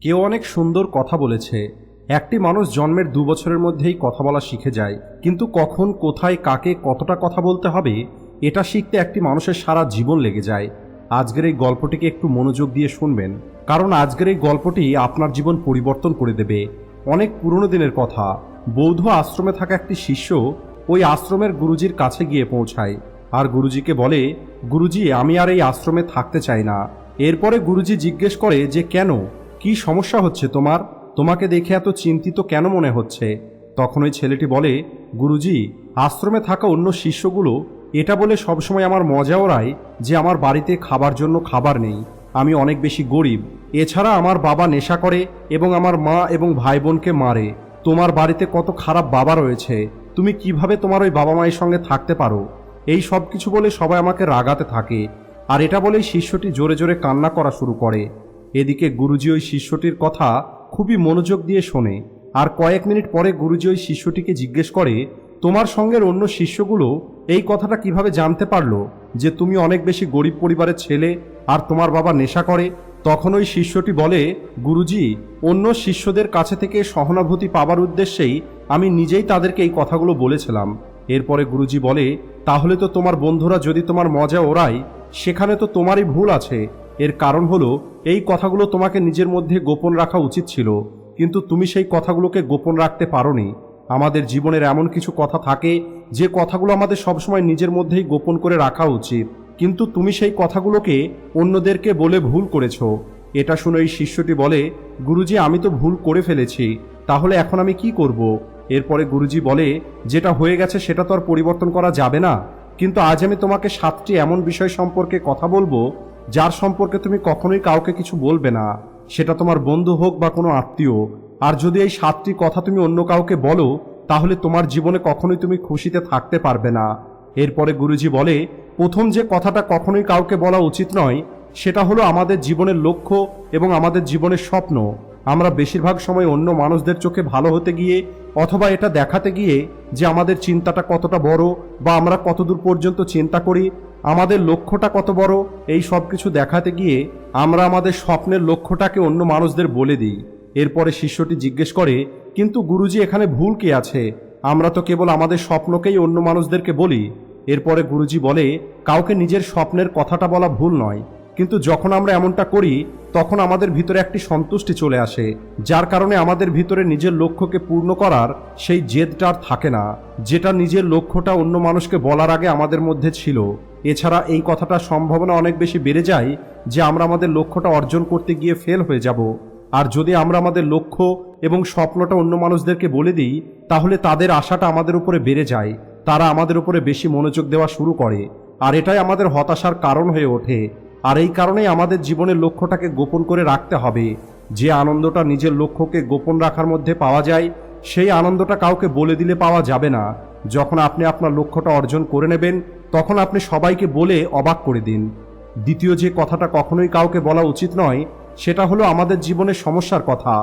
কেউ অনেক সুন্দর কথা বলেছে। একটি মানুষ জন্মের দু বছরের মধ্যেই কথা বলা শিখে যায়। কিন্তু কখন, কোথায়, কাকে কতটা কথা বলতে হবে, এটা শিখতে একটি মানুষের সারা জীবন লেগে যায়। আজকের এই গল্পটিকে একটু মনোযোগ দিয়ে শুনবেন। কারণ আজকের এই গল্পটি আপনার জীবন পরিবর্তন করে দেবে। অনেক পুরনো দিনের কথা। বৌদ্ধ আশ্রমে থাকা একটি শিষ্য ওই আশ্রমের গুরুজির কাছে গিয়ে পৌঁছায়। আর গুরুজিকে বলে, গুরুজি, আমি আর এই আশ্রমে থাকতে চাই না। এরপরে গুরুজি জিজ্ঞেস করে যে, কেন? কি সমস্যা হচ্ছে তোমার? তোমাকে দেখে এত চিন্তিত কেন মনে হচ্ছে? তখন ওই ছেলেটি বলে, গুরুজি, আশ্রমে থাকা অন্য শিষ্যগুলো এটা বলে সবসময় আমার মজা ওড়ায় যে আমার বাড়িতে খাবার জন্য খাবার নেই। আমি অনেক বেশি গরিব। এছাড়া আমার বাবা নেশা করে এবং আমার মা এবং ভাই বোনকে মারে। তোমার বাড়িতে কত খারাপ বাবা রয়েছে। তুমি কীভাবে তোমার ওই বাবা মায়ের সঙ্গে থাকতে পারো? এই সব কিছু বলে সবাই আমাকে রাগাতে থাকে। আর এটা বলেই শিষ্যটি জোরে জোরে কান্না করা শুরু করে। এদিকে গুরুজি ওই শিষ্যটির কথা খুবই মনোযোগ দিয়ে শোনে, আর কয়েক মিনিট পরে গুরুজি ওই শিষ্যটিকে জিজ্ঞেস করে, তোমার সঙ্গের অন্য শিষ্যগুলো এই কথাটা কীভাবে জানতে পারল যে তুমি অনেক বেশি গরিব পরিবারের ছেলে আর তোমার বাবা নেশা করে? তখন ওই শিষ্যটি বলে, গুরুজি, অন্য শিষ্যদের কাছে থেকে সহানুভূতি পাবার উদ্দেশ্যেই আমি নিজেই তাদেরকে এই কথাগুলো বলেছিলাম। এরপরে গুরুজি বলে, তাহলে তো তোমার বন্ধুরা যদি তোমার মজা ওড়ায়, সেখানে তো তোমারই ভুল আছে। এর কারণ হলো, এই কথাগুলো তোমাকে নিজের মধ্যে গোপন রাখা উচিত ছিল, কিন্তু তুমি সেই কথাগুলোকে গোপন রাখতে পারোনি। আমাদের জীবনের এমন কিছু কথা থাকে, যে কথাগুলো আমাদের সবসময় নিজের মধ্যেই গোপন করে রাখা উচিত। কিন্তু তুমি সেই কথাগুলোকে অন্যদেরকে বলে ভুল করেছ। এটা শুনে এই শিষ্যটি বলে, গুরুজি, আমি তো ভুল করে ফেলেছি, তাহলে এখন আমি কি করব? এরপরে গুরুজি বলে, যেটা হয়ে গেছে সেটা তো আর পরিবর্তন করা যাবে না, কিন্তু আজ আমি তোমাকে সাতটি এমন বিষয় সম্পর্কে কথা বলব যার সম্পর্কে তুমি কখনোই কাউকে কিছু বলবে না, সেটা তোমার বন্ধু হোক বা কোনো আত্মীয়। আর যদি এই সাতটি কথা তুমি অন্য কাউকে বলো, তাহলে তোমার জীবনে কখনোই তুমি খুশিতে থাকতে পারবে না। এরপরে গুরুজি বলে, প্রথম যে কথাটা কখনোই কাউকে বলা উচিত নয়, সেটা হলো আমাদের জীবনের লক্ষ্য এবং আমাদের জীবনের স্বপ্ন। আমরা বেশিরভাগ সময় অন্য মানুষদের চোখে ভালো হতে গিয়ে অথবা এটা দেখাতে গিয়ে যে আমাদের চিন্তাটা কতটা বড় বা আমরা কতদূর পর্যন্ত চিন্তা করি আমাদের লক্ষ্যটা কত বড়, এই সব কিছু দেখাতে গিয়ে আমরা আমাদের স্বপ্নের লক্ষ্যটাকে অন্য মানুষদের বলে দিই। এরপরে শিষ্যটি জিজ্ঞেস করে, কিন্তু গুরুজি, এখানে ভুল কি আছে? আমরা তো কেবল আমাদের স্বপ্নকেই অন্য মানুষদেরকে বলি। এরপরে গুরুজি বলে, কাউকে নিজের স্বপ্নের কথাটা বলা ভুল নয়। কিন্তু যখন আমরা এমনটা করি, তখন আমাদের ভিতরে একটি সন্তুষ্টি চলে আসে, যার কারণে আমাদের ভিতরে নিজের লক্ষ্যকে পূর্ণ করার সেই জেদটা আর থাকে না, যেটা নিজের লক্ষ্যটা অন্য মানুষকে বলার আগে আমাদের মধ্যে ছিল। এছাড়া এই কথাটার সম্ভাবনা অনেক বেশি বেড়ে যায় যে আমরা আমাদের লক্ষ্যটা অর্জন করতে গিয়ে ফেল হয়ে যাব। আর যদি আমরা আমাদের লক্ষ্য এবং স্বপ্নটা অন্য মানুষদেরকে বলে দিই, তাহলে তাদের আশাটা আমাদের উপরে বেড়ে যায়, তারা আমাদের উপরে বেশি মনোযোগ দেওয়া শুরু করে। আর এটাই আমাদের হতাশার কারণ হয়ে ওঠে আর এই কারণেই আমাদের জীবনের লক্ষ্যটাকে গোপন করে রাখতে হবে। যে আনন্দটা নিজের লক্ষ্যকে গোপন রাখার মধ্যে পাওয়া যায়, সেই আনন্দটা কাউকে বলে দিলে পাওয়া যাবে না। যখন আপনি আপনার লক্ষ্যটা অর্জন করে নেবেন, তখন আপনি সবাইকে বলে অবাক করে দিন। দ্বিতীয় যে কথাটা কখনোই কাউকে বলা উচিত নয়, সেটা হলো আমাদের জীবনের সমস্যার কথা।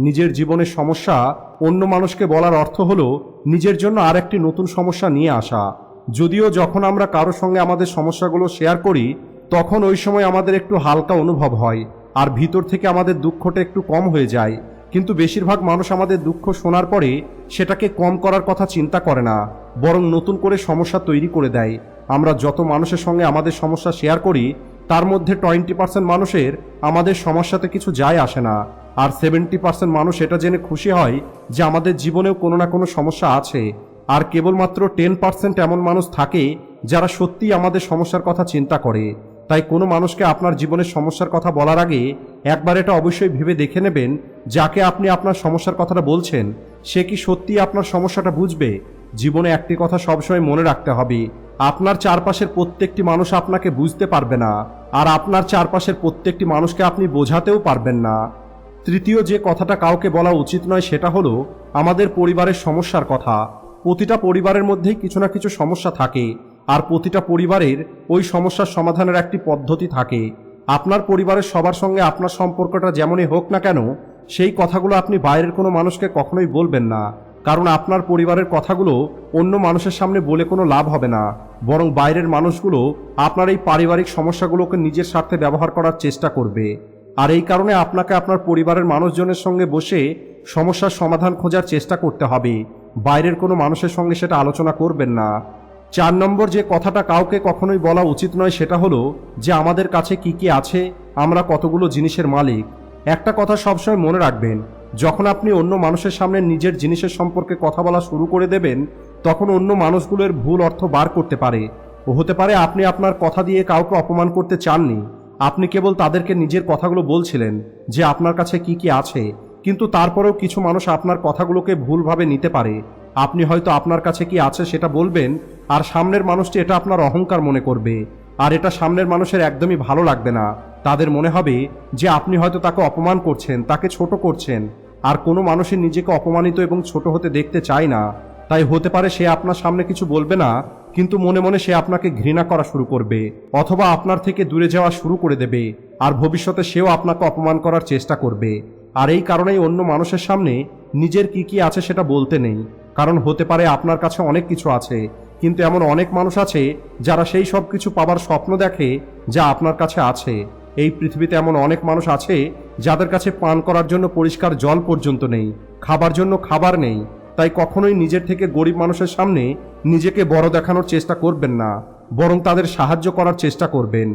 নিজের জীবনের সমস্যা অন্য মানুষকে বলার অর্থ হলো নিজের জন্য আর একটি নতুন সমস্যা নিয়ে আসা। যদিও যখন আমরা কারও সঙ্গে আমাদের সমস্যাগুলো শেয়ার করি তখন ওই সময় আমাদের একটু হালকা অনুভব হয়, আর ভিতর থেকে আমাদের দুঃখটা একটু কম হয়ে যায়। কিন্তু বেশিরভাগ মানুষ আমাদের দুঃখ শোনার পরে সেটাকে কম করার কথা চিন্তা করে না, বরং নতুন করে সমস্যা তৈরি করে দেয়। আমরা যত মানুষের সঙ্গে আমাদের সমস্যা শেয়ার করি, তার মধ্যে টোয়েন্টি পার্সেন্ট মানুষের আমাদের সমস্যাতে কিছু যায় আসে না, আর সেভেন্টি পার্সেন্ট মানুষ এটা জেনে খুশি হয় যে আমাদের জীবনেও কোনো না কোনো সমস্যা আছে, আর কেবলমাত্র টেন পার্সেন্ট এমন মানুষ থাকে যারা সত্যিই আমাদের সমস্যার কথা চিন্তা করে। তাই কোনো মানুষকে আপনার জীবনের সমস্যার কথা বলার আগে একবার এটা অবশ্যই ভেবে দেখে নেবেন যাকে আপনি আপনার সমস্যার কথাটা বলছেন, সে কি সত্যিই আপনার সমস্যাটা বুঝবে? জীবনে একটি কথা সবসময় মনে রাখতে হবে, আপনার চারপাশের প্রত্যেকটি মানুষ আপনাকে বুঝতে পারবে না, আর আপনার চারপাশের প্রত্যেকটি মানুষকে আপনি বোঝাতেও পারবেন না। তৃতীয় যে কথাটা কাউকে বলা উচিত নয় সেটা হলো, আমাদের পরিবারের সমস্যার কথা। প্রতিটা পরিবারের মধ্যেই কিছু না কিছু সমস্যা থাকে আর প্রতিটা পরিবারের ওই সমস্যার সমাধানের একটি পদ্ধতি থাকে। আপনার পরিবারের সবার সঙ্গে আপনার সম্পর্কটা যেমনই হোক না কেন, সেই কথাগুলো আপনি বাইরের কোনো মানুষকে কখনোই বলবেন না। কারণ আপনার পরিবারের কথাগুলো অন্য মানুষের সামনে বলে কোনো লাভ হবে না। বরং বাইরের মানুষগুলো আপনার এই পারিবারিক সমস্যাগুলোকে নিজের স্বার্থে ব্যবহার করার চেষ্টা করবে। আর এই কারণে আপনাকে আপনার পরিবারের মানুষজনের সঙ্গে বসে সমস্যার সমাধান খোঁজার চেষ্টা করতে হবে। বাইরের কোনো মানুষের সঙ্গে সেটা আলোচনা করবেন না। চার নম্বর যে কথাটা কাউকে কখনোই বলা উচিত নয় সেটা হলো যে আমাদের কাছে কি কি আছে, আমরা কতগুলো জিনিসের মালিক। একটা কথা সবসময় মনে রাখবেন, যখন আপনি অন্য মানুষের সামনে নিজের জিনিসের সম্পর্কে কথা বলা শুরু করে দেবেন, তখন অন্য মানুষগুলোর ভুল অর্থ বার করতে পারে। ও হতে পারে আপনি আপনার কথা দিয়ে কাউকে অপমান করতে চাননি। আপনি কেবল তাদেরকে নিজের কথাগুলো বলছিলেন যে আপনার কাছে কি কি আছে, কিন্তু তারপরেও কিছু মানুষ আপনার কথাগুলোকে ভুলভাবে নিতে পারে। আপনি হয়তো আপনার কাছে কি আছে সেটা বলবেন আর সামনের মানুষটি এটা আপনার অহংকার মনে করবে, আর এটা সামনের মানুষের একদমই ভালো লাগবে না। তাদের মনে হবে যে আপনি হয়তো তাকে অপমান করছেন, তাকে ছোট করছেন, আর কোনো মানুষই নিজেকে অপমানিত এবং ছোট হতে দেখতে চায় না। তাই হতে পারে সে আপনার সামনে কিছু বলবে না, কিন্তু মনে মনে সে আপনাকে ঘৃণা করা শুরু করবে, অথবা আপনার থেকে দূরে যাওয়া শুরু করে দেবে, আর ভবিষ্যতে সেও আপনাকে অপমান করার চেষ্টা করবে। আর এই কারণেই অন্য মানুষের সামনে নিজের কি কি আছে সেটা বলতে নেই, কারণ হতে পারে আপনার কাছে অনেক কিছু আছে কিন্তু এমন অনেক মানুষ আছে যারা সেই সব কিছু পাবার স্বপ্ন দেখে যা আপনার কাছে আছে। এই পৃথিবীতে এমন অনেক মানুষ আছে যাদের কাছে পান করার জন্য পরিষ্কার জল পর্যন্ত নেই, খাবার জন্য খাবার নেই। তাই কখনোই নিজের থেকে গরিব মানুষের সামনে নিজেকে বড় দেখানোর চেষ্টা করবেন না, বরং তাদের সাহায্য করার চেষ্টা করবেন।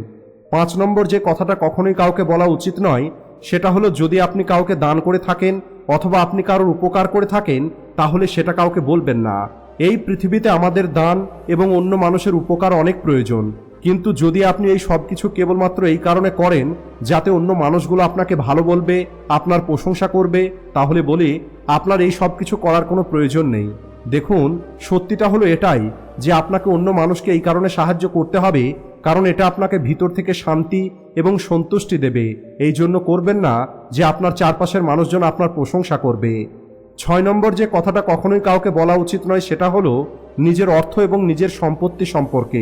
পাঁচ নম্বর যে কথাটা কখনোই কাউকে বলা উচিত নয়, সেটা হলো যদি আপনি কাউকে দান করে থাকেন অথবা আপনি কারোর উপকার করে থাকেন, তাহলে সেটা কাউকে বলবেন না। এই পৃথিবীতে আমাদের দান এবং অন্য মানুষের উপকার অনেক প্রয়োজন। কিন্তু যদি আপনি এই সব কিছু কেবলমাত্র এই কারণে করেন, যাতে অন্য মানুষগুলো আপনাকে ভালো বলবে, আপনার প্রশংসা করবে, তাহলে বলি, আপনার এই সব কিছু করার কোনো প্রয়োজন নেই। দেখুন, সত্যিটা হলো এটাই, যে আপনাকে অন্য মানুষকে এই কারণে সাহায্য করতে হবে, কারণ এটা আপনাকে ভিতর থেকে শান্তি এবং সন্তুষ্টি দেবে। এই জন্য করবেন না যে আপনার চারপাশের মানুষজন আপনার প্রশংসা করবে। ছয় নম্বর যে কথাটা কখনোই কাউকে বলা উচিত নয়, সেটা হলো নিজের অর্থ এবং নিজের সম্পত্তি সম্পর্কে।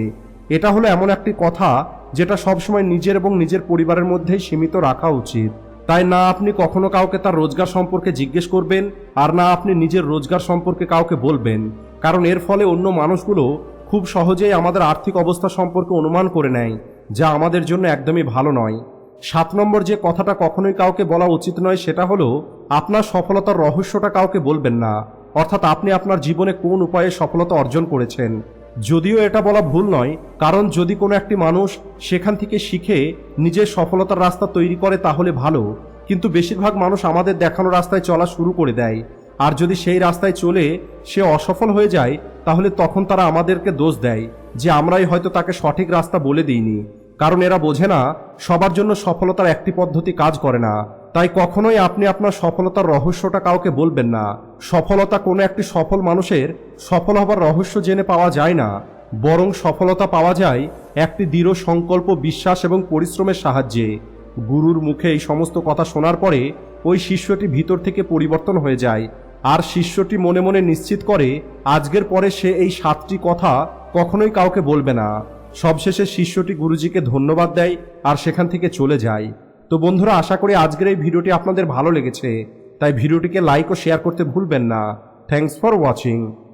এটা হলো এমন একটি কথা যেটা সবসময় নিজের এবং নিজের পরিবারের মধ্যেই সীমিত রাখা উচিত। তাই না আপনি কখনো কাউকে তার রোজগার সম্পর্কে জিজ্ঞেস করবেন, আর না আপনি নিজের রোজগার সম্পর্কে কাউকে বলবেন? কারণ এর ফলে অন্য মানুষগুলো খুব সহজেই আমাদের আর্থিক অবস্থা সম্পর্কে অনুমান করে নেয়, যা আমাদের জন্য একদমই ভালো নয়। সাত নম্বর যে কথাটা কখনোই কাউকে বলা উচিত নয়, সেটা হলো, আপনার সফলতার রহস্যটা কাউকে বলবেন না। অর্থাৎ আপনি আপনার জীবনে কোন উপায়ে সফলতা অর্জন করেছেন। যদিও এটা বলা ভুল নয়, কারণ যদি কোনো একটি মানুষ সেখান থেকে শিখে নিজের সফলতার রাস্তা তৈরি করে, তাহলে ভালো। কিন্তু বেশিরভাগ মানুষ আমাদের দেখানো রাস্তায় চলা শুরু করে দেয়। আর যদি সেই রাস্তায় চলে সে অসফল হয়ে যায়, তাহলে তখন তারা আমাদেরকে দোষ দেয় যে আমরাই হয়তো তাকে সঠিক রাস্তা বলে দিইনি। কারণ এরা বোঝে না, সবার জন্য সফলতার একটি পদ্ধতি কাজ করে না। তাই কখনোই আপনি আপনার সফলতার রহস্যটা কাউকে বলবেন না। সফলতা কোনো একটি সফল মানুষের সফল হবার রহস্য জেনে পাওয়া যায় না। বরং সফলতা পাওয়া যায় একটি দৃঢ় সংকল্প, বিশ্বাস এবং পরিশ্রমের সাহায্যে। গুরুর মুখে এই সমস্ত কথা শোনার পরে ওই শিষ্যটি ভিতর থেকে পরিবর্তন হয়ে যায়। আর শিষ্যটি মনে মনে নিশ্চিত করে, আজকের পরে সে এই সাতটি কথা কখনোই কাউকে বলবে না। সবশেষে শিষ্যটি গুরুজিকে ধন্যবাদ দেয় আর সেখান থেকে চলে যায়। তো বন্ধুরা, আশা করি আজকের এই ভিডিওটি আপনাদের ভালো লেগেছে। তাই ভিডিওটিকে লাইক ও শেয়ার করতে ভুলবেন না। Thanks for watching.